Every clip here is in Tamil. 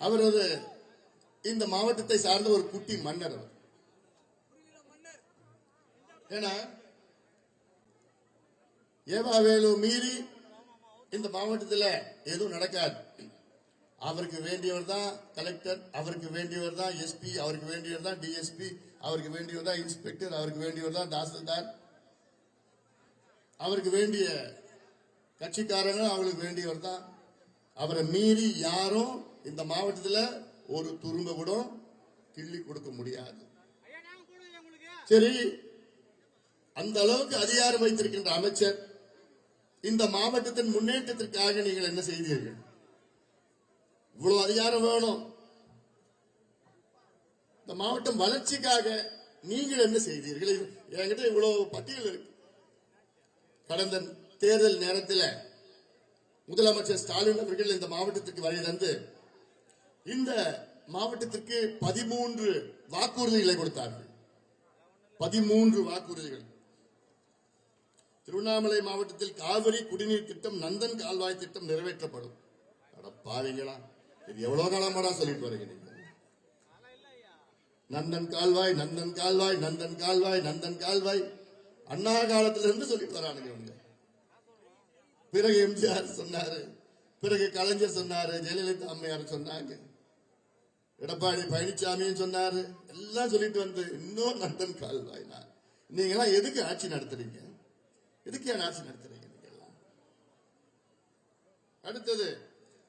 அவர் ஒரு இந்த மாவட்டத்தை சார்ந்த ஒரு குட்டி மன்னர் அவர். ஏன்னா ஏவாவேலு மீறி இந்த மாவட்டத்தில் எதுவும் நடக்காது. அவருக்கு வேண்டியவர் தான் கலெக்டர் அவருக்கு வேண்டியவர் தான் எஸ்பி அவருக்கு வேண்டியவர் தான் டிஎஸ்பி அவருக்கு வேண்டியவர் தான் இன்ஸ்பெக்டர் அவருக்கு வேண்டியவர் தான் தாசில்தார். அவருக்கு வேண்டிய கட்சிக்காரங்க அவங்களுக்கு வேண்டியவர் தான். அவரை மீறி யாரும் இந்த மாவட்டத்தில் ஒரு துரும்ப கூட கிள்ளி கொடுக்க முடியாது. சரி அந்த அளவுக்கு அதிகாரம் வைத்திருக்கின்ற அமைச்சர் இந்த மாவட்டத்தின் முன்னேற்றத்திற்காக நீங்கள் என்ன செய்தீர்கள்? இவ்வளவு அதிகாரம் வேணும். இந்த மாவட்டம் வளர்ச்சிக்காக நீங்கள் என்ன செய்தீர்கள்? என்கிட்ட இவ்வளவு பட்டியல் இருக்கு. கடந்த தேர்தல் நேரத்தில் முதலமைச்சர் ஸ்டாலின் அவர்கள் இந்த மாவட்டத்திற்கு வருகை தந்து இந்த மாவட்டத்திற்கு பதிமூன்று வாக்குறுதிகளை கொடுத்தார்கள். பதிமூன்று வாக்குறுதிகள். திருவண்ணாமலை மாவட்டத்தில் காவிரி குடிநீர் திட்டம் நந்தன் கால்வாய் திட்டம் நிறைவேற்றப்படும். அட இது எவ்வளவு காலமாடா சொல்லிட்டு வரீங்க நந்தன் கால்வாய் நந்தன் கால்வாய் நந்தன் கால்வாய் நந்தன் கால்வாய். அண்ணா காலத்துல இருந்து சொல்லிட்டு வரானுங்க இவங்க. பிறகு எம்ஜிஆர் சொன்னாரு. பிறகு கலைஞர் சொன்னாரு. ஜெயலலிதா அம்மையார் சொன்னாங்க. எடப்பாடி பழனிசாமியும் சொன்னாரு. எல்லாம் சொல்லிட்டு வந்து இன்னும் நந்தன் கால்வாய்னா நீங்க எல்லாம் எதுக்கு ஆட்சி நடத்துறீங்க? எதுக்கு ஏன் ஆட்சி நடத்துறீங்க நீங்க எல்லாம் அடுத்தது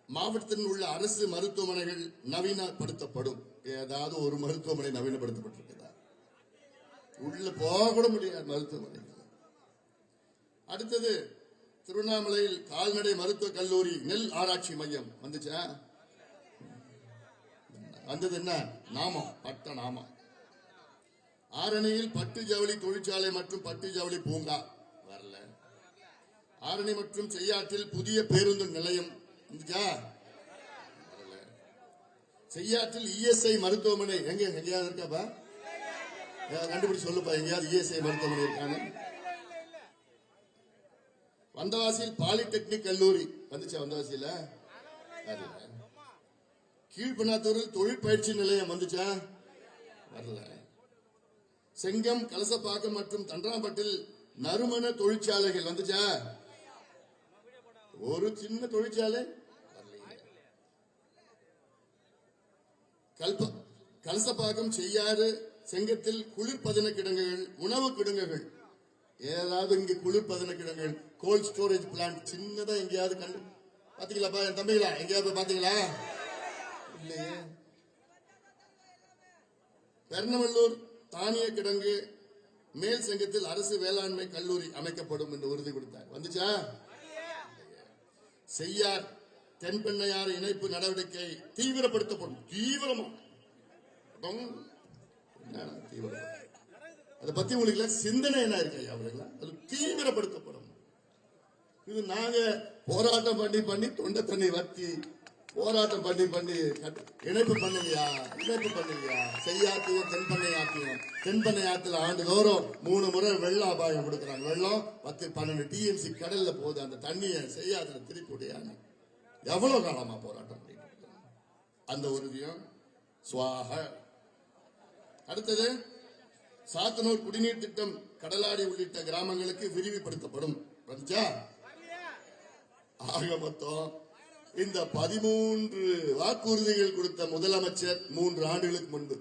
மாவட்டத்தில் உள்ள அரசு மருத்துவமனைகள் நவீனப்படுத்தப்படும். ஏதாவது ஒரு மருத்துவமனை நவீனப்படுத்தப்பட்டிருக்குதா? உள்ள போக கூட முடியாது மருத்துவமனை அடுத்தது திருவண்ணாமலையில் கால்நடை மருத்துவக் கல்லூரி நெல் ஆராய்ச்சி மையம் வந்துச்சா? வந்தது என்ன? நாமம் பட்ட நாமம் ஆரணியில் பட்டு ஜவுளி தொழிற்சாலை மற்றும் பட்டு ஜவுளி பூங்கா. வரல. ஆரணி மற்றும் செய்யாற்றில் புதிய பேருந்து நிலையம். வந்துச்சா? வரல. செய்யாற்றில் இஎஸ்ஐ மருத்துவமனை. எங்க? எங்கேயாவது இருக்காப்பா? ஏதாவது கண்டுபிடிச்சு சொல்லுப்பா எங்கேயாவது இஎஸ்ஐ மருத்துவமனை இருக்கானு வந்தவாசியில் பாலிடெக்னிக் கல்லூரி. வந்துச்சா வந்தவாசியில? வரல. கீழ்பண்ணாத்தூரில் தொழில் பயிற்சி நிலையம் வந்துச்சா? வரல. செங்கம் கலசப்பாக்கம் மற்றும் தண்டராம்பட்டில் நறுமண தொழிற்சாலைகள் வந்துச்சா? ஒரு சின்ன தொழிற்சாலை? கல்ப கலசப்பாக்கம் செய்யாறு செங்கத்தில் குளிர்பதன கிடங்குகள் உணவு கிடங்குகள். ஏதாவது இங்க குளிர்பதன கிடங்குகள் கோல்ட் ஸ்டோரேஜ் பிளான்ட் சின்னதா எங்கேயாவது கண்டு பாத்தீங்களாப்பா என் தம்பிகளா எங்கேயாவது பாத்தீங்களா? இல்லையே. பெர்னவல்லூர் தானிய கிடங்கு மேல் சங்கத்தில் அரசு வேளாண்மை கல்லூரி அமைக்கப்படும் என்று உறுதி கொடுத்தார். வந்துச்சா? செய்யார் தென்பெண்ணையார் இணைப்பு நடவடிக்கை தீவிரப்படுத்தப்படும். தீவிரமா தீவிரம்? அதை பத்தி உங்களுக்கு சிந்தனை என்ன இருக்கு ஐயா அவர்களா அது தீவிரப்படுத்தப்படும். இது நாங்க போராட்டம் பண்ணி பண்ணி தொண்டை தண்ணி வத்தி போராட்டம் பண்ணி பண்ணி இணைப்பு பண்ணுங்கயா இணைப்பு பண்ணுங்கயா செய்யாத்தையும் தென்பண்ணை ஆத்தையும் தென்பண்ணை ஆத்துல ஆண்டுதோறும் மூணு முறை வெள்ள அபாயம் கொடுக்குறாங்க வெள்ளம் பத்து பன்னெண்டு டிஎம்சி கடல்ல போகுது. அந்த தண்ணியை செய்யாத்துல திருப்பி விடையாங்க எவ்வளவு காலமா போராட்டம் பண்ணிட்டு அந்த உறுதியும் சுவாக. அடுத்தது சாத்தனூர் குடிநீர் திட்டம் கடலாடி உள்ளிட்ட கிராமங்களுக்கு விரிவுபடுத்தப்படும். ஆக மொத்தம் இந்த பதிமூன்று வாக்குறுதிகள் கொடுத்த முதலமைச்சர் மூன்று ஆண்டுகளுக்கு முன்பு.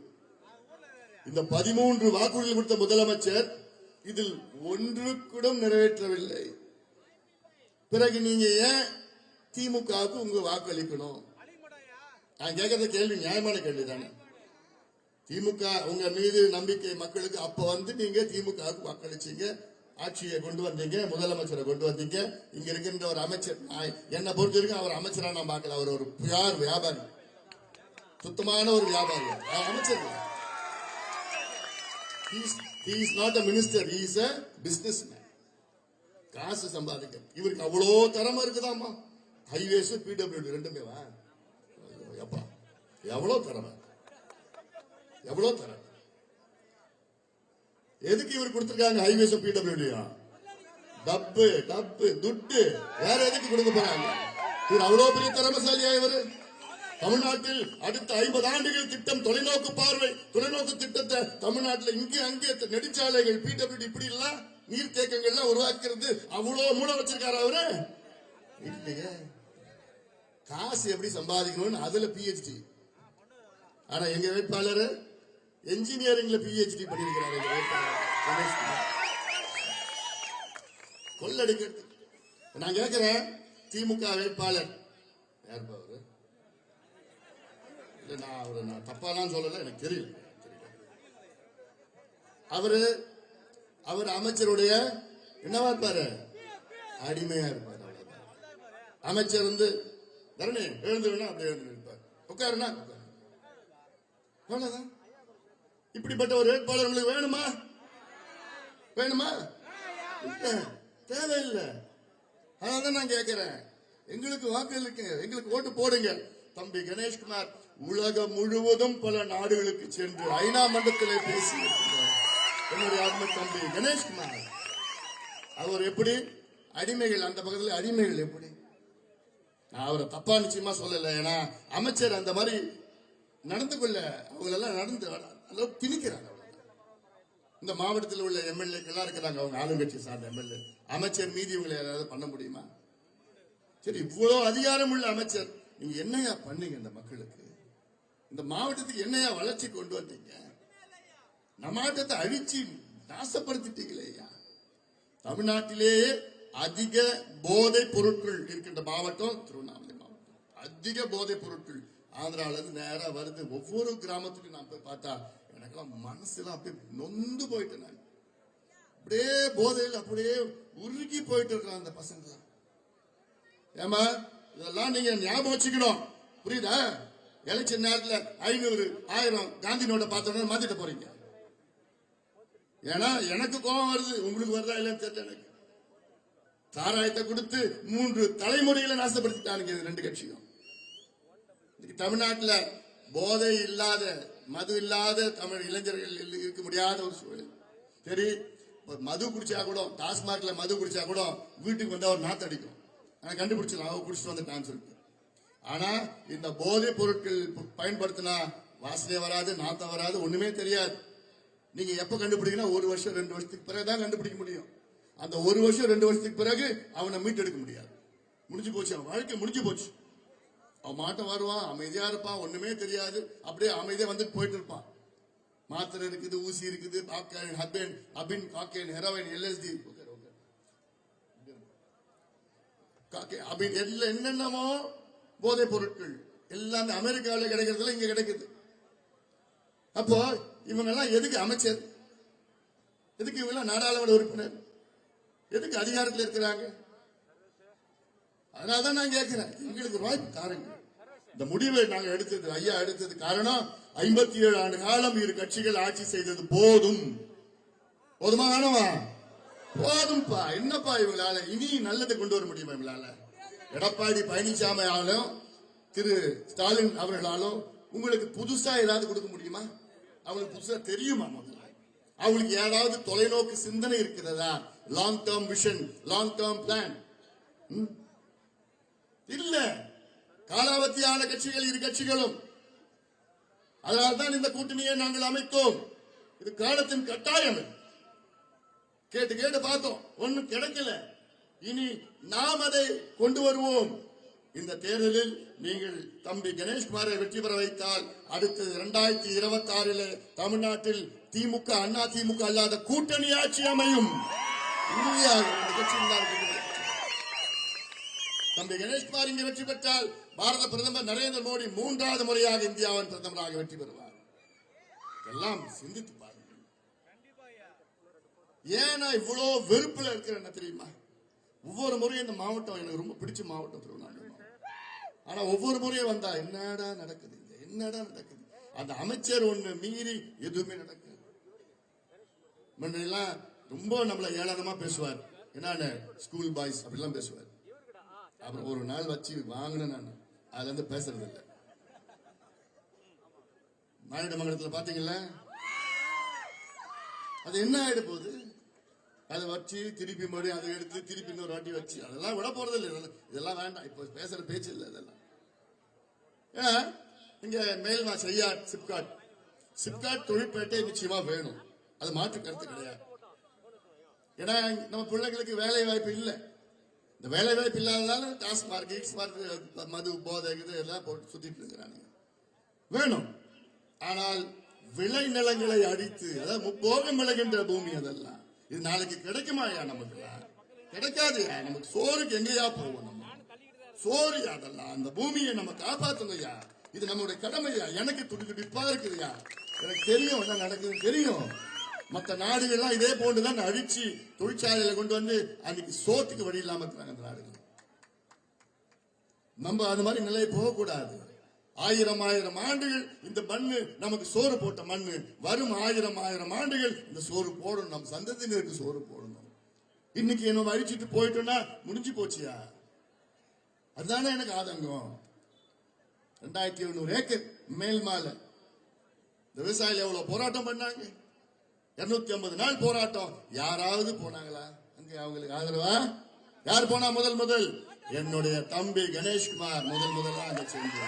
இந்த பதிமூன்று வாக்குறுதிகள் கொடுத்த முதலமைச்சர் இதில் ஒன்று கூட நிறைவேற்றவில்லை. பிறகு நீங்க ஏன் திமுகவுக்கு உங்க வாக்களிக்கணும்? நான் கேட்கற கேள்வி நியாயமான கேள்வி தானே. திமுக உங்க மீது நம்பிக்கை மக்களுக்கு அப்ப வந்து நீங்க திமுகவுக்கு வாக்களிச்சீங்க. ஆட்சியை கொண்டு வந்தீங்க முதலமைச்சரை கொண்டு வந்தீங்க. இங்க இருக்கின்ற ஒரு அமைச்சர் என்னை பொறுத்த வரைக்கும் அவர் அமைச்சரா நான் பார்க்கல. அவர் ஒரு பியார் வியாபாரி. சுத்தமான ஒரு வியாபாரி. அமைச்சர். Is not not minister is he is காசு சம்பாதிக்க இவருக்கு அவ்வளோ திறமை இருக்குதாம்மா. ஹைவேஸ் பிடபிள்யூடி ரெண்டுமே வா ஐயோ, எப்பா. எவ்வளோ திறமை? எவ்வளவு திறமை? எதுக்கு இவர் கொடுத்திருக்காங்க ஹைவேஸ் பிடபிள்யூடியா டப்பு டப்பு துட்டு. வேற எதுக்கு கொடுக்க போறாங்க? இவர் அவ்வளவு பெரிய திறமசாலியா இவரு. தமிழ்நாட்டில் அடுத்த ஐம்பது ஆண்டுகள் திட்டம் தொலைநோக்கு பார்வை தொலைநோக்கு திட்டத்தை தமிழ்நாட்டில் இங்கே அங்கே நெடுஞ்சாலைகள் பிடபிள்யூடி இப்படி எல்லாம் நீர்த்தேக்கங்கள்லாம் உருவாக்குறது அவ்வளவு மூலம் வச்சிருக்காரு அவரு? இல்லையே. காசு எப்படி சம்பாதிக்கணும்னு அதுல பிஹெச்டி ஆனா எங்க வேட்பாளர்? என்ஜினியரிங்ல பிஹெச்டி பண்ணியிருக்கிறார் எங்க கொள்ளடிக்கிறது நான் கேட்கிறேன் திமுக வேட்பாளர். யாருப்பா அவரு? இல்லை நான் அவர் நான் தப்பாலாம் சொல்லலை எனக்கு தெரியல தெரியல. அவரு அவர் அமைச்சருடைய என்னவா இருப்பாரு? அடிமையா இருப்பாரு அவ்வளவுதான். அமைச்சர் வந்து தரணி எழுந்து வேணா அப்படியே எழுந்து இருப்பார் உட்காருனா உட்காரு. அவ்வளவுதான். இப்படிப்பட்ட ஒரு வேட்பாளர் உங்களுக்கு வேணுமா? வேணுமா தேவையில்லை. அதான் நான் கேட்கிறேன். எங்களுக்கு வாக்களிக்க எங்களுக்கு ஓட்டு போடுங்க. தம்பி கணேஷ்குமார் உலகம் முழுவதும் பல நாடுகளுக்கு சென்று ஐநா மன்றத்திலே பேசி என்னுடைய அருமை தம்பி கணேஷ்குமார் அவர் எப்படி? அடிமைகள் அந்த பக்கத்தில் அடிமைகள் எப்படி? நான் அவரை தப்பா நிச்சயமா சொல்லல. ஏன்னா அமைச்சர் அந்த மாதிரி நடந்து கொள்ள அவங்களெல்லாம் நடந்து அளவு திணிக்கிறாங்க இந்த மாவட்டத்தில் உள்ள எம்எல்ஏக்கெல்லாம் இருக்கிறாங்க. அவங்க ஆளுங்கட்சி சார்ந்த எம்எல்ஏ. அமைச்சர் மீதி இவங்களை யாராவது பண்ண முடியுமா? சரி இவ்வளவு அதிகாரம் உள்ள அமைச்சர். நீங்க என்னையா பண்ணீங்க இந்த மக்களுக்கு? இந்த மாவட்டத்துக்கு என்னையா வளர்ச்சி கொண்டு வந்தீங்க? நம்ம மாவட்டத்தை அழிச்சு நாசப்படுத்திட்டீங்களேயா தமிழ்நாட்டிலேயே அதிக போதை பொருட்கள் இருக்கின்ற மாவட்டம் திருவண்ணாமலை மாவட்டம். அதிக போதை பொருட்கள் ஆந்திரால இருந்து நேரா வருது. ஒவ்வொரு கிராமத்துக்கும் நான் போய் பார்த்தா எனக்கெல்லாம் மனசுலாம் அப்படியே நொந்து போயிட்டேன் நான். அப்படியே போதையில் அப்படியே உருகி போயிட்டு இருக்கான் அந்த பசங்க. ஏமா இதெல்லாம் நீங்க ஞாபகம் வச்சுக்கணும். புரியுதா? எலெக்ஷன் நேரத்துல ஐநூறு ஆயிரம் காந்தி நோட்டை பார்த்தோன்னு மாத்திட்டு போறீங்க. ஏன்னா எனக்கு கோபம் வருது. உங்களுக்கு வருதா இல்லைன்னு தெரியல எனக்கு. சாராயத்தை கொடுத்து மூன்று தலைமுறைகளை நாசப்படுத்திட்டானுங்க இது ரெண்டு கட்சியும். இன்னைக்கு தமிழ்நாட்டுல போதை இல்லாத மது இல்லாத தமிழ் இளைஞர்கள் இருக்க முடியாத ஒரு சூழல். சரி மது குடிச்சா கூட டாஸ்மாக்ல மது குடிச்சா கூட வீட்டுக்கு வந்து அவர் நாத்து அடிக்கும். ஆனா கண்டுபிடிச்சிடலாம் அவ குடிச்சிட்டு வந்துட்டான்னு சொல்லிட்டு. ஆனா இந்த போதைப் பொருட்கள் பயன்படுத்தினா வாசனை வராது நாத்தம் வராது ஒண்ணுமே தெரியாது. நீங்க எப்ப கண்டுபிடிக்கணும் ஒரு வருஷம் ரெண்டு வருஷத்துக்கு பிறகுதான் கண்டுபிடிக்க முடியும். அந்த ஒரு வருஷம் ரெண்டு வருஷத்துக்கு பிறகு அவனை மீட்டெடுக்க முடியாது. முடிஞ்சு போச்சு அவன் வாழ்க்கை முடிஞ்சு போச்சு. அவன் மாட்டம் வருவான் அமைதியா இருப்பான் ஒண்ணுமே தெரியாது. அப்படியே அமைதியா வந்துட்டு போயிட்டு இருப்பான். மாத்திரை இருக்குது ஊசி இருக்குது பாக்கேன் ஹபேன் அபின் காக்கேன் ஹெரோயின் எல்எஸ்டி அபின் எல்லாம் என்னென்னமோ போதைப் பொருட்கள். எல்லாமே அமெரிக்காவில் கிடைக்கிறதுல இங்க கிடைக்குது. அப்போ இவங்க எல்லாம் எதுக்கு அமைச்சர்? எதுக்கு இவங்க எல்லாம் நாடாளுமன்ற உறுப்பினர்? எதுக்கு அதிகாரத்தில் இருக்கிறாங்க? அதனாலதான் நான் கேட்கிறேன். எங்களுக்கு வாய்ப்பு தாருங்க. இந்த முடிவை நாங்க எடுத்தது ஐயா எடுத்தது காரணம் ஐம்பத்தி ஏழு ஆண்டு காலம் இரு கட்சிகள் ஆட்சி செய்தது போதும். போதுமா வேணாமா? போதும்பா. என்னப்பா இவங்களால? இனி நல்லதை கொண்டு வர முடியுமா இவங்களால? எடப்பாடி பழனிசாமி ஆளும் திரு ஸ்டாலின் அவர்களாலும் உங்களுக்கு புதுசா ஏதாவது கொடுக்க முடியுமா? அவங்களுக்கு புதுசா தெரியுமா முதல்ல? அவங்களுக்கு ஏதாவது தொலைநோக்கு சிந்தனை இருக்கிறதா? Long term vision long term plan இல்ல. காலாவதியான கட்சிகள் இரு கட்சிகளும். அதனால்தான் இந்த கூட்டணியை நாங்கள் அமைத்தோம். இது காலத்தின் கட்டாயம் கேட்டு கேட்டு பார்த்தோம். ஒண்ணும் கிடைக்கல. இனி நாம் அதை கொண்டு வருவோம். இந்த தேர்தலில் நீங்கள் தம்பி கணேஷ்குமாரை வெற்றி பெற வைத்தால் அடுத்தது இரண்டாயிரத்தி இருபத்தி ஆறில் தமிழ்நாட்டில் திமுக அண்ணா திமுக அல்லாத கூட்டணி ஆட்சி அமையும். உறுதியாக இந்த கட்சியில் தம்பி கணேஷ்குமார் இங்கே வெற்றி பெற்றால் பாரத பிரதமர் நரேந்திர மோடி மூன்றாவது முறையாக இந்தியாவின் பிரதமராக வெற்றி பெறுவார். எல்லாம் சிந்தித்து பாருங்கள். ஏன் நான் இவ்வளோ வெறுப்புல இருக்கிறேன்னு தெரியுமா? ஒவ்வொரு முறையும் இந்த மாவட்டம் எனக்கு ரொம்ப பிடிச்ச மாவட்டம் திருவண்ணாமலை. ஆனா ஒவ்வொரு முறையும் வந்தா என்னடா நடக்குது இங்க? என்னடா நடக்குது? அந்த அமைச்சர் ஒண்ணு மீறி எதுவுமே நடக்குது. முன்னெல்லாம் ரொம்ப நம்மள ஏளனமா பேசுவார். என்னன்னு? ஸ்கூல் பாய்ஸ் அப்படிலாம் பேசுவார். அப்புறம் ஒரு நாள் வச்சு வாங்கினேன் நான். அதுல இருந்து பேசுறது இல்லை. மாநிலமங்கலத்தில் பாத்தீங்களா அது என்ன ஆயிட போகுது? அதை வச்சு திருப்பி மறுபடியும் அதை எடுத்து திருப்பி இன்னொரு வாட்டி வச்சு. அதெல்லாம் விட போறது இல்லை. இதெல்லாம் வேண்டாம். இப்போ பேசுற பேச்சு இல்லை இதெல்லாம். ஏன்னா இங்க மேல்மா செய்யா சிப்காட் சிப்காட் தொழிற்பேட்டை நிச்சயமா வேணும். அது மாற்று கருத்து கிடையாது. ஏன்னா நம்ம பிள்ளைங்களுக்கு வேலை வாய்ப்பு இல்லை. இந்த வேலை வாய்ப்பு இல்லாததால டாஸ்மார்க் ஈஸ்மார்க் மது போதை இது எல்லாம் போட்டு சுத்திட்டு இருக்கிறாங்க. வேணும். ஆனால் விளை நிலங்களை அடித்து அதாவது முப்போகம் விளைகின்ற பூமி அதெல்லாம் இது நாளைக்கு கிடைக்குமாயா நமக்கு? கிடைக்காது நமக்கு சோறுக்கு எங்கேயா போவோம் நம்ம. சோறு அதெல்லாம். அந்த பூமியை நம்ம காப்பாற்றணும்யா இது நம்மளுடைய கடமையா எனக்கு துடி துடிப்பா இருக்குதுயா எனக்கு தெரியும் என்ன நடக்குதுன்னு தெரியும். மற்ற நாடுகள்லாம் இதே போன்றுதான் அழிச்சு தொழிற்சாலையில கொண்டு வந்து அன்னைக்கு சோத்துக்கு வழி இல்லாம இருக்கிறாங்க அந்த நாடுகள். நம்ம அது மாதிரி நிலை போகக்கூடாது. ஆயிரம் ஆயிரம் ஆண்டுகள் இந்த மண்ணு நமக்கு சோறு போட்ட மண்ணு. வரும் ஆயிரம் ஆயிரம் ஆண்டுகள் இந்த சோறு போடணும். நம்ம சந்ததியினருக்கு சோறு போடணும். இன்னைக்கு என்ன அழிச்சிட்டு போயிட்டோம்னா முடிஞ்சு போச்சியா? அதுதானே எனக்கு ஆதங்கம். ரெண்டாயிரத்தி எழுநூறு ஏக்கர் மேல்மால இந்த விவசாயிகள் எவ்வளவு போராட்டம் பண்ணாங்க? இருநூத்தி ஐம்பது நாள் போராட்டம். யாராவது போனாங்களா? அங்கே அவங்களுக்கு ஆதரவா? யார் போனா முதல் முதல்? என்னுடைய தம்பி கணேஷ்குமார். முதல் முதலா அங்க செஞ்சு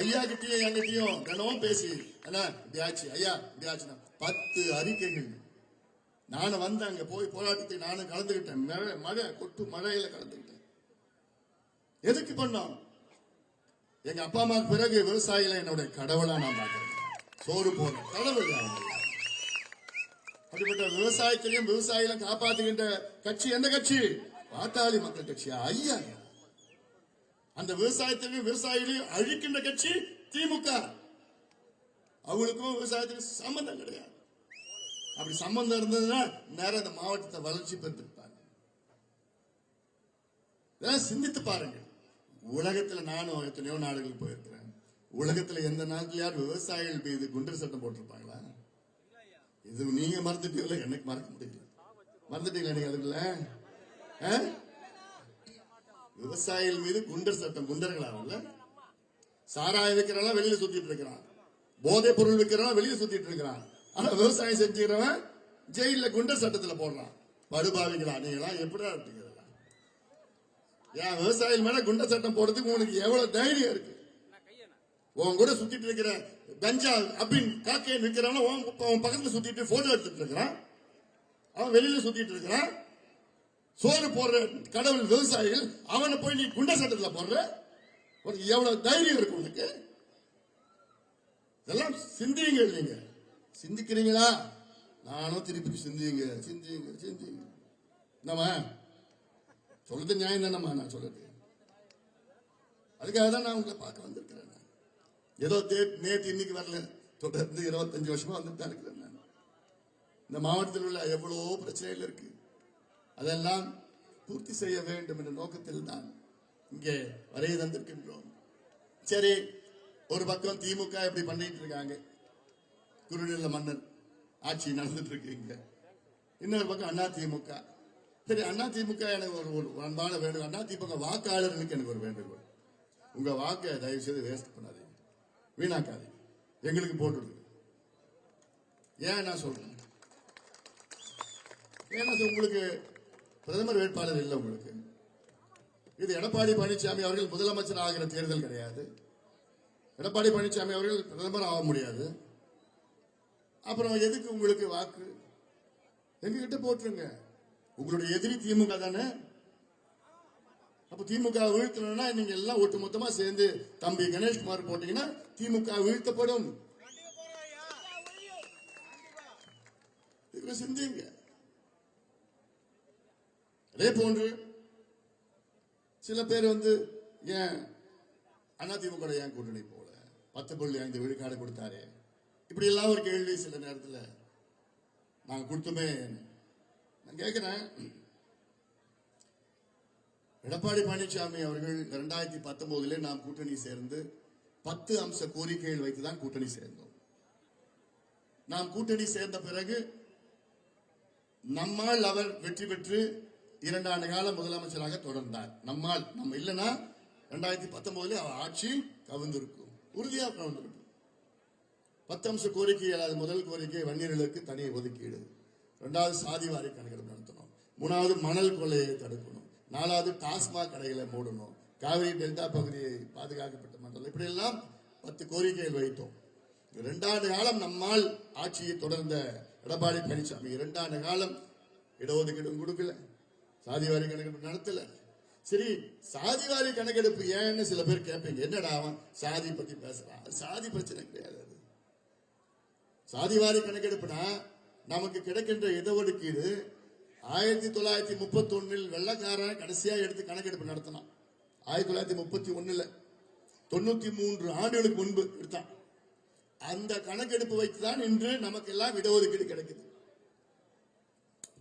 ஐயா கிட்டயும் என்கிட்டயும் தினமும் பேசி என்ன இப்படி ஆச்சு. ஐயா இப்படி ஆச்சுன்னா பத்து அறிக்கைகள். நானும் வந்தேன் அங்க போய் போராட்டத்தை நானும் கலந்துக்கிட்டேன் மழை மழை கொட்டு மழையில கலந்துக்கிட்டேன் எதுக்கு பண்ணோம்? எங்க அப்பா அம்மாவுக்கு பிறகு விவசாயிகளை என்னுடைய கடவுளா நான் பார்க்கிறேன். சோறு போன தலைவர்கள் அப்படிப்பட்ட விவசாயத்திலையும் விவசாயிகளும் காப்பாத்துகின்ற கட்சி எந்த கட்சி? பாத்தாளி மக்கள் கட்சியா ஐயா. அந்த விவசாயத்திலையும் விவசாயிகளையும் அழிக்கின்ற கட்சி திமுக. அவங்களுக்கும் விவசாயத்துக்கும் சம்பந்தம் கிடையாது. அப்படி சம்பந்தம் இருந்ததுன்னா நேரம் இந்த மாவட்டத்தை வளர்ச்சி பெற்றிருப்பாங்க. இதெல்லாம் சிந்தித்து பாருங்க உலகத்துல நானும் எத்தனையோ நாடுகளுக்கு போயிருக்கிறேன். உலகத்துல எந்த நாட்டிலையாவது விவசாயிகள் மீது குண்டர் சட்டம் போட்டிருப்பாங்களா? இது நீங்க மறந்துட்டீங்களா? எனக்கு மறக்க முடியல. மறந்துட்டீங்களா நீங்க அதுக்குள்ள? ஆ? விவசாயிகள் மீது குண்டர் சட்டம் குண்டர்களா சாராய சாராயம் விற்கிறவன் வெளியில சுத்திட்டு இருக்கிறான். போதை பொருள் விற்கிறவன் வெளியில சுத்திட்டு இருக்கிறான். ஆனா விவசாயம் செஞ்சுக்கிறவன் ஜெயில குண்டர் சட்டத்துல போடுறான். படுபாவிகளா நீங்களா? எப்படிடா இருப்பீங்க ஏன் விவசாயிகள் மேல குண்டர் சட்டம் போடுறதுக்கு உனக்கு எவ்வளவு தைரியம் இருக்கு? உன் கூட சுத்திட்டு இருக்கிற கஞ்சா அப்படின்னு காக்கையை நிற்கிறான் உன் உன் பக்கத்துல சுத்திட்டு போட்டோ எடுத்துட்டு இருக்கிறான். அவன் வெளியில சுத்திட்டு இருக்கிறான். சோறு போடுற கடவுள் விவசாயிகள் அவனை போய் நீ குண்ட சட்டத்துல போடுற. உனக்கு எவ்வளவு தைரியம் இருக்கு உனக்கு? இதெல்லாம் சிந்தியுங்க இல்லைங்க. சிந்திக்கிறீங்களா? நானும் திருப்பி சிந்தியுங்க. சிந்தியுங்க சிந்தியுங்க. என்னம்மா? சொல்றது நியாயம் தானம்மா நான் சொல்றது. அதுக்காக தான் நான் உங்களை பார்க்க வந்திருக்கிறேன். ஏதோ தே- இன்னைக்கு வரல. தொடர்ந்து இருபத்தஞ்சு வருஷமா வந்துட்டு தான் இருக்கிறேன் நான். இந்த மாவட்டத்தில் உள்ள எவ்வளவோ பிரச்சனைகள் இருக்கு. அதெல்லாம் பூர்த்தி செய்ய வேண்டும் என்ற நோக்கத்தில் தான் இங்கே வரைய தந்திருக்கின்றோம். சரி ஒரு பக்கம் திமுக இப்படி பண்ணிட்டு இருக்காங்க. குறுநில மன்னர் ஆட்சி நடந்துட்டு இருக்கு இங்க. இன்னொரு பக்கம் அண்ணா திமுக. சரி அண்ணா திமுக எனக்கு ஒரு ஒரு அன்பான வேண்டுகோள். அண்ணா திமுக வாக்காளர்களுக்கு எனக்கு ஒரு வேண்டுகோள். உங்க வாக்கை தயவு செய்து வேஸ்ட் பண்ணாதீங்க. வீணாக்காது எங்களுக்கு போட்டுடுங்க ஏன் நான் சொல்றேன்? ஏன்னா உங்களுக்கு பிரதமர் வேட்பாளர் இல்லை உங்களுக்கு. இது எடப்பாடி பழனிசாமி அவர்கள் முதலமைச்சர் ஆகிற தேர்தல் கிடையாது. எடப்பாடி பழனிசாமி அவர்கள் பிரதமர் ஆக முடியாது. அப்புறம் எதுக்கு உங்களுக்கு வாக்கு? எங்ககிட்ட போட்டுருங்க. உங்களுடைய எதிரி திமுக தானே? அப்ப திமுக வீழ்த்தணும்னா நீங்க எல்லாம் ஒட்டுமொத்தமா சேர்ந்து தம்பி கணேஷ்குமார் போட்டீங்கன்னா திமுக வீழ்த்தப்படும். சிந்திங்க. அதே போன்று சில பேர் வந்து ஏன் அதிமுக ஏன் கூட்டணி போல பத்து புள்ளி ஐந்து விழுக்காடு கொடுத்தாரு. இப்படி எல்லாம் ஒரு கேள்வி சில நேரத்தில். நாங்க கொடுத்துமே. நான் கேட்கிறேன் எடப்பாடி பழனிசாமி அவர்கள் இரண்டாயிரத்தி பத்தொன்பதுல நாம் கூட்டணி சேர்ந்து பத்து அம்ச கோரிக்கைகள் வைத்துதான் கூட்டணி சேர்ந்தோம். நாம் கூட்டணி சேர்ந்த பிறகு நம்மால் அவர் வெற்றி பெற்று இரண்டு ஆண்டு கால முதலமைச்சராக தொடர்ந்தார். நம்மால் நம்ம இல்லைன்னா ரெண்டாயிரத்தி பத்தொன்பதுல அவர் ஆட்சி கவிழ்ந்திருக்கும். உறுதியாக கவிழ்ந்திருக்கும். பத்து அம்ச கோரிக்கைகள் அது முதல் கோரிக்கை வன்னியர்களுக்கு தனி ஒதுக்கீடு. இரண்டாவது சாதி வாரி கணக்கெடுப்பு நடத்தணும். மூணாவது மணல் கொள்ளையை தடுக்கணும். நாலாவது டாஸ்மாக் கடைகளை மூடணும். காவிரி டெல்டா பகுதியை பாதுகாக்கப்பட்ட மண்டலம். இப்படியெல்லாம் பத்து கோரிக்கைகள் வைத்தோம். இரண்டாண்டு காலம் நம்மால் ஆட்சியை தொடர்ந்த எடப்பாடி பழனிசாமி. இரண்டாண்டு காலம் இடஒதுக்கீடும் கொடுக்கல. சாதிவாரி கணக்கெடுப்பு நடத்தல. சரி சாதிவாரி கணக்கெடுப்பு ஏன்னு சில பேர் கேட்பீங்க. என்னடா அவன் சாதி பத்தி பேசுறான்? சாதி பிரச்சனை கிடையாது அது. சாதிவாரி கணக்கெடுப்புனா நமக்கு கிடைக்கின்ற இடஒதுக்கீடு ஆயிரத்தி தொள்ளாயிரத்தி முப்பத்தி ஒன்னில் வெள்ளக்காரன் கடைசியா எடுத்து கணக்கெடுப்பு நடத்தினான். ஆயிரத்தி தொள்ளாயிரத்தி முப்பத்தி ஒன்னுல தொண்ணூத்தி மூன்று ஆண்டுகளுக்கு முன்பு எடுத்தான். அந்த கணக்கெடுப்பு வைத்துதான் இன்று நமக்கு எல்லாம் இடஒதுக்கீடு கிடைக்குது.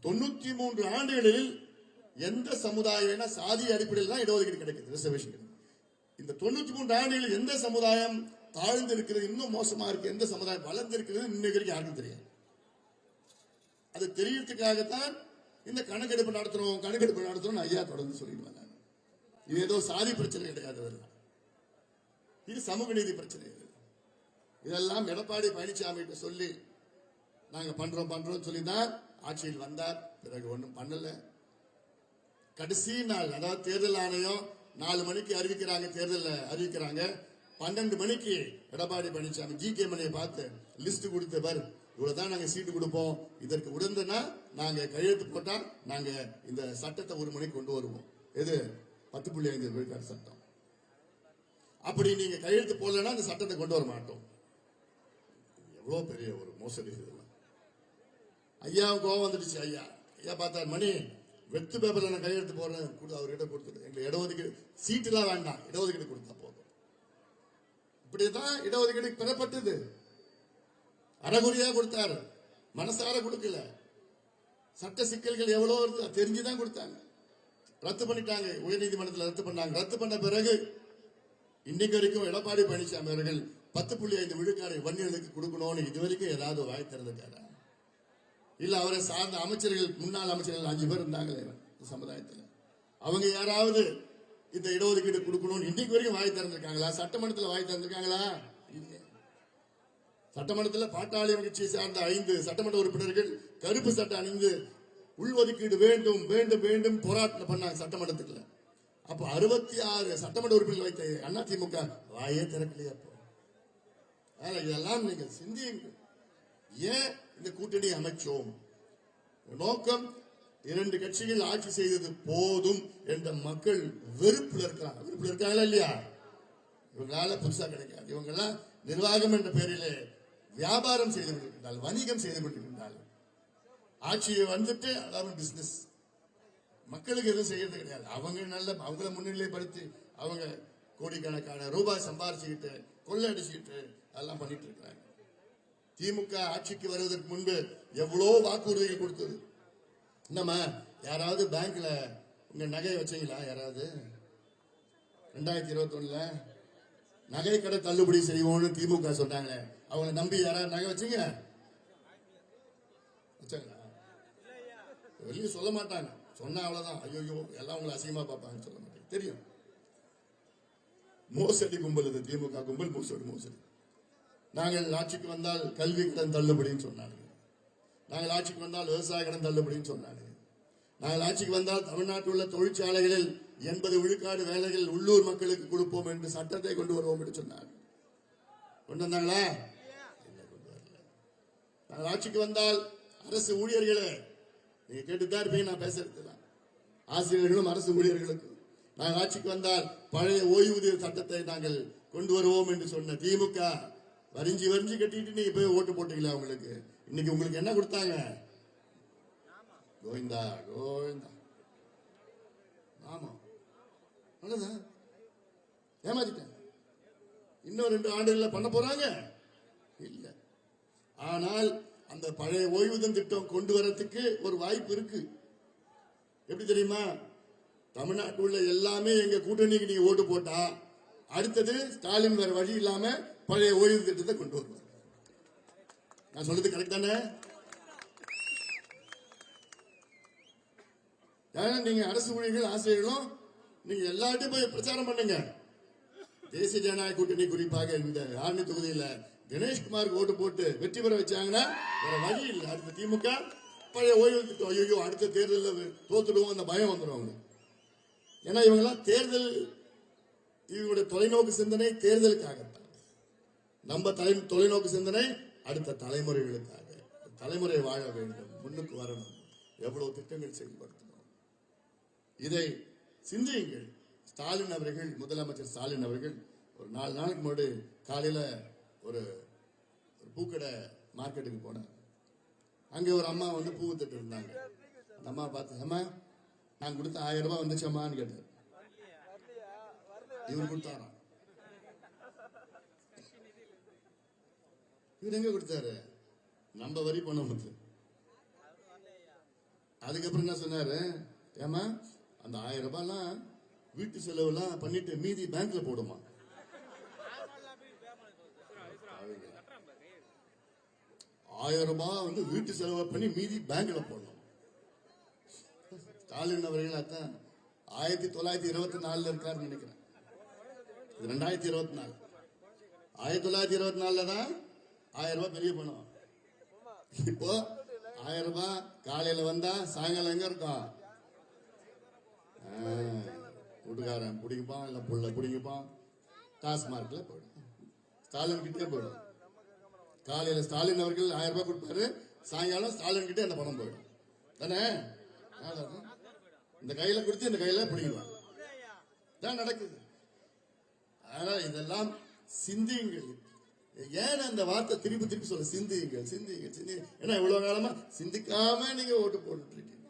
தொண்ணூத்தி மூன்று ஆண்டுகளில் எந்த சமுதாயம் சாதி அடிப்படையில் தான் இடஒதுக்கீடு கிடைக்குது ரிசர்வேஷன் இந்த தொண்ணூத்தி மூன்று ஆண்டுகளில் எந்த சமுதாயம் தாழ்ந்து இருக்கிறது இன்னும் மோசமா இருக்கு எந்த சமுதாயம் வளர்ந்து இருக்கிறது இன்னைக்கு யாருக்கும் தெரியாது. அது தெரியறதுக்காகத்தான் இந்த கணக்கெடுப்பு நடத்தணும் கணக்கெடுப்பு நடத்தணும் ஐயா தொடர்ந்து சொல்லிடுவாங்க இது ஏதோ சாதி பிரச்சனை கிடையாது அதெல்லாம். இது சமூக நீதி பிரச்சனை இது. இதெல்லாம் எடப்பாடி பழனிசாமி சொல்லி நாங்க பண்றோம் பண்றோம் சொல்லி தான் ஆட்சியில் வந்தார். பிறகு ஒன்றும் பண்ணல. கடைசி நாள் அதாவது தேர்தல் ஆணையம் நாலு மணிக்கு அறிவிக்கிறாங்க தேர்தலில் அறிவிக்கிறாங்க. பன்னெண்டு மணிக்கு எடப்பாடி பழனிசாமி ஜி கே மணியை பார்த்து லிஸ்ட் கொடுத்த பாரு. இவ்வளவுதான் நாங்க சீட்டு கொடுப்போம். இதற்கு உடந்தனா நாங்க கையெழுத்து போட்டா நாங்க இந்த சட்டத்தை ஒரு மணிக்கு கொண்டு வருவோம். எது? பத்து புள்ளி ஐந்து விழுக்காடு சட்டம். அப்படி நீங்க கையெழுத்து போடலன்னா அந்த சட்டத்தை கொண்டு வர மாட்டோம். எவ்வளவு பெரிய ஒரு மோசடி இதெல்லாம். ஐயா கோவம் வந்துடுச்சு ஐயா. ஐயா பார்த்தா மணி வெத்து பேப்பர்ல நான் கையெழுத்து போடுறேன். கொடு அவர்கிட்ட கொடுத்துட்டு எங்களுக்கு இடஒதுக்கீடு சீட்டுலாம் வேண்டாம். இடஒதுக்கீடு கொடுத்தா போதும். இப்படிதான் இடஒதுக்கீடு பெறப்பட்டது. அறகுறையா கொடுத்தாரு. மனசார கொடுக்கல. சட்ட சிக்கல்கள் எவ்வளவு இருக்கு தெரிஞ்சுதான் கொடுத்தாங்க. ரத்து பண்ணிட்டாங்க. உயர்நீதிமன்றத்தில் ரத்து பண்ணாங்க. ரத்து பண்ண பிறகு இன்னைக்கு வரைக்கும் எடப்பாடி பழனிசாமி அவர்கள் பத்து புள்ளி ஐந்து விழுக்காடு வன்னியர்களுக்கு கொடுக்கணும்னு இது வரைக்கும் ஏதாவது வாய் திறந்துக்காரா இல்ல அவரை சார்ந்த அமைச்சர்கள் முன்னாள் அமைச்சர்கள் அஞ்சு பேர் இருந்தாங்களே சமுதாயத்தில். அவங்க யாராவது இந்த இடஒதுக்கீடு கொடுக்கணும்னு இன்னைக்கு வரைக்கும் வாய் திறந்திருக்காங்களா? சட்டமன்றத்தில் வாய் திறந்திருக்காங்களா? சட்டமன்றத்தில் பாட்டாளி கட்சியை சார்ந்த ஐந்து சட்டமன்ற உறுப்பினர்கள் கருப்பு சட்டை அணிந்து உள்ஒதுக்கீடு வேண்டும் வேண்டும் வேண்டும் போராட்டம் பண்ணாங்க சட்டமன்றத்துக்குள்ள அப்போ அறுபத்தி ஆறு சட்டமன்ற உறுப்பினர்கள் வைத்த திமுக வாயே திறக்கலையா அப்போ. இதெல்லாம் நீங்கள் சிந்தியுங்கள். ஏன் இந்த கூட்டணி அமைச்சோம்? நோக்கம் இரண்டு கட்சிகள் ஆட்சி செய்தது போதும் என்ற மக்கள் வெறுப்புல இருக்கிறாங்க வெறுப்புல இருக்காங்களா இல்லையா? இவங்களால புதுசா கிடைக்காது. இவங்கெல்லாம் நிர்வாகம் என்ற பெயரிலே வியாபாரம் செய்து கொண்டிருக்கின்றால் வணிகம் செய்து கொண்டிருக்கின்றால் ஆட்சியை வந்துட்டு அதாவது பிசினஸ் மக்களுக்கு எதுவும் செய்யறது கிடையாது. அவங்க நல்ல அவங்கள முன்னிலைப்படுத்தி அவங்க கோடிக்கணக்கான ரூபாய் சம்பாரிச்சுக்கிட்டு கொள்ளடிச்சுக்கிட்டு அதெல்லாம் பண்ணிட்டு இருக்கிறாங்க. திமுக ஆட்சிக்கு வருவதற்கு முன்பு எவ்வளோ வாக்குறுதிகள் கொடுத்தது. என்னம்மா யாராவது பேங்க்ல உங்க நகையை வச்சீங்களா? யாராவது? ரெண்டாயிரத்தி இருபத்தி ஒண்ணுல நகை கடை தள்ளுபடி செய்வோம்னு திமுக சொன்னாங்க அவங்கள நம்பி யாராவது நகை வச்சீங்க வச்சாங்களா? வெளியே சொல்ல மாட்டாங்க. சொன்னா அவ்வளவுதான். ஐயோ எல்லாம் உங்களை அசிங்கமா பார்ப்பாங்கன்னு சொல்ல மாட்டாங்க. தெரியும். மோசடி கும்பல் இது. திமுக கும்பல் மோசடி மோசடி. நாங்கள் ஆட்சிக்கு வந்தால் கல்வி கடன் தள்ளுபடின்னு சொன்னாங்க நாங்கள் ஆட்சிக்கு வந்தால் விவசாய கடன் தள்ளுபடின்னு சொன்னாங்க நாங்கள் ஆட்சிக்கு வந்தால் தமிழ்நாட்டில் உள்ள தொழிற்சாலைகளில் எண்பது விழுக்காடு வேலைகள் உள்ளூர் மக்களுக்கு கொடுப்போம் என்று சட்டத்தை கொண்டு வருவோம் என்று சொன்னாங்க. கொண்டு வந்தாங்களா? நாங்கள் ஆட்சிக்கு வந்தால் அரசு ஊழியர்களே நீங்க கேட்டுதான் இருப்பீங்க நான் பேசுறதுலாம் ஆசிரியர்களும் அரசு ஊழியர்களுக்கும். நாங்கள் ஆட்சிக்கு வந்தால் பழைய ஓய்வூதிய சட்டத்தை நாங்கள் கொண்டு வருவோம் என்று சொன்ன திமுக வரிஞ்சு வரிஞ்சு கட்டிட்டு நீங்க போய் ஓட்டு போட்டீங்களா உங்களுக்கு? இன்னைக்கு உங்களுக்கு என்ன கொடுத்தாங்க? கோவிந்தா கோவிந்தா. ஆமா. அவ்வளவுதான். ஏமாத்திட்டேன். இன்னும் ரெண்டு ஆண்டுகள்ல பண்ண போறாங்க. ஆனால் அந்த பழைய ஓய்வூதியம் திட்டம் கொண்டு வரத்துக்கு ஒரு வாய்ப்பு இருக்கு. எப்படி தெரியுமா? தமிழ்நாட்டில் உள்ள எல்லாமே எங்க கூட்டணிக்கு நீங்க ஓட்டு போட்டா அடுத்தது ஸ்டாலின் வேற வழி இல்லாம பழைய ஓய்வு திட்டத்தை கொண்டு வருவார். நான் சொல்றது கரெக்ட் தானே? ஏன்னா நீங்க அரசு ஊழியர்கள் ஆசிரியர்களும் நீங்க எல்லார்ட்டையும் போய் பிரச்சாரம் பண்ணுங்க. தேசிய ஜனநாயக கூட்டணி குறிப்பாக இந்த ஆரணி தொகுதியில கணேஷ்குமாருக்கு ஓட்டு போட்டு வெற்றி பெற வச்சாங்கன்னா வேற வழி இல்லை. அடுத்த திமுக பழைய ஓய்வு திட்டம் ஐயோ அடுத்த தேர்தலில் தோத்துடுவோம் அந்த பயம் வந்துடும் அவங்க ஏன்னா இவங்கெல்லாம் தேர்தல் இவங்களுடைய தொலைநோக்கு சிந்தனை தேர்தலுக்காகத்தான். நம்ம தலை தொலைநோக்கு சிந்தனை அடுத்த தலைமுறைகளுக்காக. தலைமுறை வாழ வேண்டும் முன்னுக்கு வரணும். எவ்வளவு திட்டங்கள் செயல்படுத்தணும். இதை சிந்தியுங்கள். ஸ்டாலின் அவர்கள் முதலமைச்சர் ஸ்டாலின் அவர்கள் ஒரு நாலு நாளுக்கு முன்னாடி காலையில் ஒரு பூக்கடை மார்க்கெட்டுக்கு போனேன். அங்க ஒரு அம்மா வந்து பூ வித்துட்டு இருந்தாங்க. அந்த அம்மா பார்த்து அம்மா நான் கொடுத்த ஆயிரம் ரூபாய் வந்துச்சம்மான்னு கேட்டேன். இவர் கொடுத்தாராம் இவர் எங்க கொடுத்தாரு? நம்ம வரி பணம் வந்து அதுக்கப்புறம் என்ன சொன்னாரு? ஏமா அந்த ஆயிரம் ரூபாய்லாம் வீட்டு செலவுலாம் பண்ணிட்டு மீதி பேங்க்ல போடுமா ஆயிரம் ரூபாய் வந்து வீட்டு செலவு பண்ணி மீதி பேங்க்ல போடணும். ஸ்டாலின் அவர்கள் அதான் ஆயிரத்தி தொள்ளாயிரத்தி இருபத்தி நாலுல இருக்காருன்னு நினைக்கிறேன். இது ரெண்டாயிரத்தி இருபத்தி நாலு. ஆயிரத்தி தொள்ளாயிரத்தி இருபத்தி நாலுல தான் ஆயிரம் ரூபாய் பெரிய பணம். இப்போ ஆயிரம் ரூபாய் காலையில வந்தா சாயங்காலம் எங்க இருக்கும்? வீட்டுக்காரன் பிடிங்கப்பான் இல்ல புள்ள பிடிங்கப்பான். டாஸ்மார்க்ல போயிடும். ஸ்டாலின் கிட்டே போயிடும். காலையில ஸ்டாலின் அவர்கள் ஆயிரம் ரூபாய் கொடுப்பாரு. சாயங்காலம் ஸ்டாலின் கிட்டே அந்த பணம் போயிடும். தானே? இந்த கையில கொடுத்து இந்த கையில பிடிக்கலாம் தான் நடக்குது. அதனால இதெல்லாம் சிந்தியுங்கள். ஏன் அந்த வார்த்தை திருப்பி திருப்பி சொல்ல? சிந்தியுங்கள் சிந்தியுங்கள் சிந்தி ஏன்னா இவ்வளவு காலமா சிந்திக்காம நீங்க ஓட்டு போட்டுட்டு இருக்கீங்க.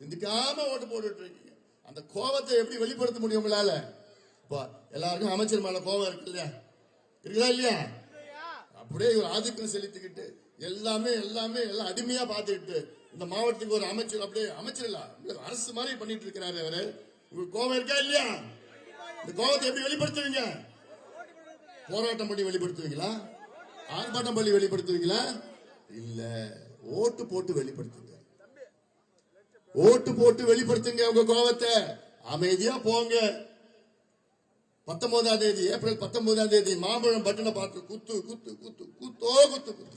சிந்திக்காம ஓட்டு போட்டுட்டு இருக்கீங்க. அந்த கோபத்தை எப்படி வெளிப்படுத்த முடியும் உங்களால? எல்லாருக்கும் அமைச்சர் மேல கோபம் இருக்கு இல்லையா இருக்குதா இல்லையா? அப்படியே இவர் ஆதிக்கம் செலுத்திக்கிட்டு எல்லாமே எல்லாமே எல்லாம் அடிமையா பார்த்துக்கிட்டு இந்த மாவட்டத்துக்கு ஒரு அமைச்சர் அப்படியே அமைச்சர் இல்ல அரசு மாதிரி பண்ணிட்டு இருக்கிறாரு அவரு. உங்களுக்கு கோபம் இருக்கா இல்லையா? இந்த கோபத்தை எப்படி வெளிப்படுத்துவீங்க? போராட்டம் பண்ணி வெளிப்படுத்துவீங்களா? ஆர்ப்பாட்டம் பண்ணி வெளிப்படுத்துவீங்களா? இல்ல ஓட்டு போட்டு வெளிப்படுத்துங்க. ஓட்டு போட்டு வெளிப்படுத்துங்க உங்க கோபத்தை. அமைதியா போங்க. பத்தொன்பதாம் தேதி ஏப்ரல் பத்தொன்பதாம் தேதி மாம்பழம் பட்டனை பார்த்து குத்து குத்து குத்து குத்தோ குத்து குத்து.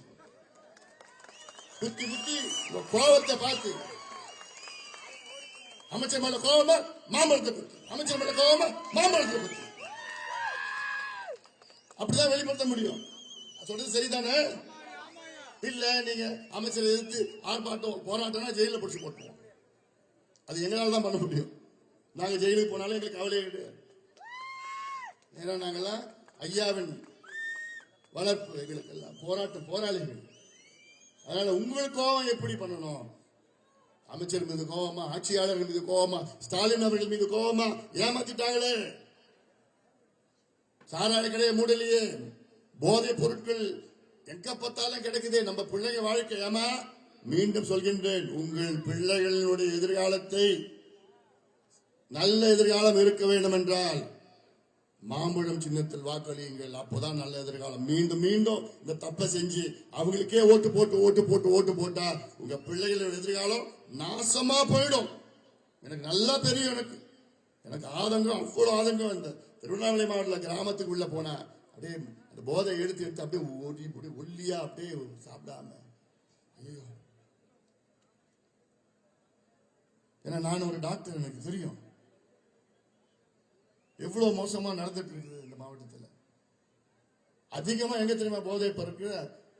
குத்தி குத்தி கோபத்தை பார்த்து. அமைச்சர் மேல கோபமா மாம்பழத்தை குத்து. அமைச்சர் மேல கோபமா மாம்பழத்தை குத்து. அப்படிதான் வெளிப்படுத்த முடியும். சொல்றது சரிதானே? இல்ல நீங்க அமைச்சர் எதிர்த்து ஆர்ப்பாட்டம் போராட்டம்னா ஜெயில பிடிச்சு போட்டுருவோம். அது எங்களால தான் பண்ண முடியும். நாங்க ஜெயிலுக்கு போனாலும் எங்களுக்கு கவலையே கிடையாது. ஏன்னா நாங்கள்லாம் ஐயாவின் வளர்ப்பு எங்களுக்கெல்லாம் போராட்டம் போராளிகள். அதனால உங்களுக்கு கோபம் எப்படி பண்ணணும்? அமைச்சர் மீது கோவமா ஆட்சியாளர்கள் மீது கோபமா? ஸ்டாலின் அவர்கள் மீது கோபமா? ஏமாத்திட்டாங்களே? சாராய கடையை மூடலையே? போதைப் பொருட்கள் எங்க பார்த்தாலும் கிடைக்குதே? நம்ம பிள்ளைங்க வாழ்க்கை ஏமா மீண்டும் சொல்கின்றேன் உங்கள் பிள்ளைகளுடைய எதிர்காலத்தை நல்ல எதிர்காலம் இருக்க வேண்டும் என்றால் மாம்பழம் சின்னத்தில் வாக்களியுங்கள். அப்போதான் நல்ல எதிர்காலம். மீண்டும் மீண்டும் இந்த தப்பை செஞ்சு அவங்களுக்கே ஓட்டு போட்டு ஓட்டு போட்டு ஓட்டு போட்டா உங்க பிள்ளைகளோட எதிர்காலம் நாசமா போயிடும். எனக்கு நல்லா தெரியும் எனக்கு. எனக்கு ஆதங்கம் அவ்வளவு ஆதங்கம். இந்த திருவண்ணாமலை மாவட்டத்தில் கிராமத்துக்கு உள்ள போனா அப்படியே அந்த போதை எடுத்து எடுத்து அப்படியே ஓடி போட்டு ஒல்லியா அப்படியே சாப்பிடாம. ஐயோ. ஏன்னா நான் ஒரு டாக்டர் எனக்கு தெரியும். எவ்வளோ மோசமா நடந்துட்டு இருக்குது இந்த மாவட்டத்தில்? அதிகமா எங்க தெரியுமா போதை பொருட்கு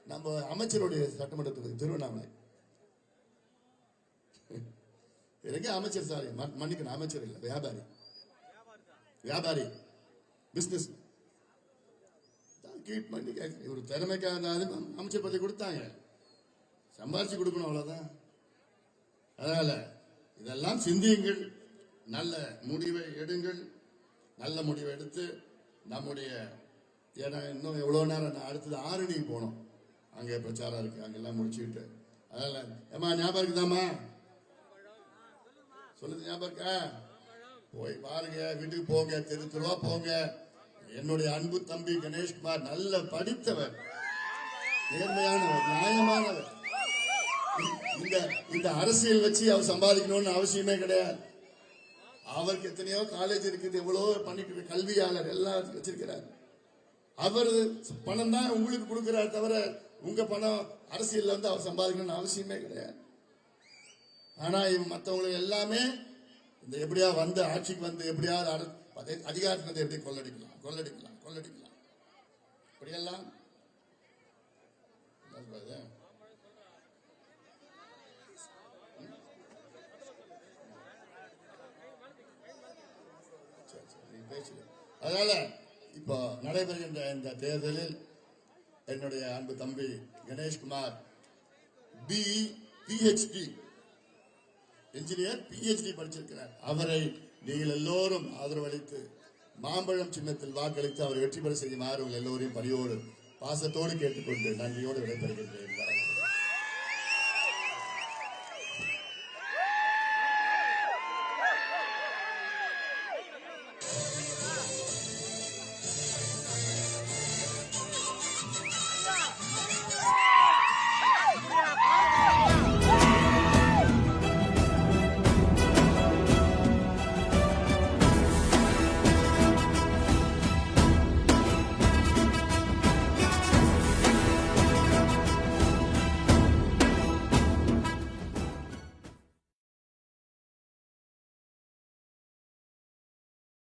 நம்ம அமைச்சருடைய சட்டமன்றத்துக்கு திருவண்ணாமலை? எனக்கு அமைச்சர் சாரி மன்னிக்கணும் அமைச்சர் இல்லை வியாபாரி. வியாபாரி. பிசினஸ் கீட் பண்ணி கேட்க இவர் திறமைக்காக இருந்தாலும் அமைச்சர் பதவி கொடுத்தாங்க. சம்பாரிச்சு கொடுக்கணும் அவ்வளவுதான். அதனால இதெல்லாம் சிந்தியுங்கள். நல்ல முடிவை எடுங்கள். நல்ல முடிவு எடுத்து நம்முடைய ஏன்னா இன்னும் எவ்வளவு நேரம் நான் அடுத்தது ஆரணிக்கு போனோம் அங்கே பிரச்சாரம் இருக்கு. அங்கெல்லாம் முடிச்சுக்கிட்டு. அதனால ஏமா ஞாபகம் இருக்குதாம்மா? சொல்லுது ஞாபகம் இருக்கா? போய் பாருங்க வீட்டுக்கு போங்க திருத்துருவா போங்க. என்னுடைய அன்பு தம்பி கணேஷ்குமார் நல்ல படித்தவர். நேர்மையானவர் நியாயமானவர். இந்த இந்த அரசியல் வச்சு அவர் சம்பாதிக்கணும்னு அவசியமே கிடையாது. அவருக்கு எத்தனையோ காலேஜ் இருக்குது எவ்வளோ பண்ணிட்டு கல்வியாளர் எல்லாம் வச்சிருக்கிறார். அவர் பணம் தான் உங்களுக்கு கொடுக்கிறார் தவிர உங்க பணம் அரசியல் வந்து அவர் சம்பாதிக்கணும்னு அவசியமே கிடையாது. ஆனா இவன் மற்றவங்களுக்கு எல்லாமே இந்த எப்படியா வந்து ஆட்சிக்கு வந்து எப்படியாவது அதே அதிகாரத்தை எப்படி கொள்ளடிக்கலாம் கொள்ளடிக்கலாம் கொள்ளடிக்கலாம். இப்படியெல்லாம். என்ன அதனால இப்போ நடைபெறுகின்ற இந்த தேர்தலில் என்னுடைய அன்பு தம்பி Ganeshkumar B PhD engineer PhD படிச்சிருக்கிறார். அவரை நீங்கள் எல்லோரும் ஆதரவளித்து மாம்பழம் சின்னத்தில் வாக்களித்து அவர் வெற்றி பெற செய்யுமாறு உங்கள் எல்லோரையும் பணியோடு பாசத்தோடு கேட்டுக்கொண்டு நன்றியோடு விடைபெறுகின்றேன்.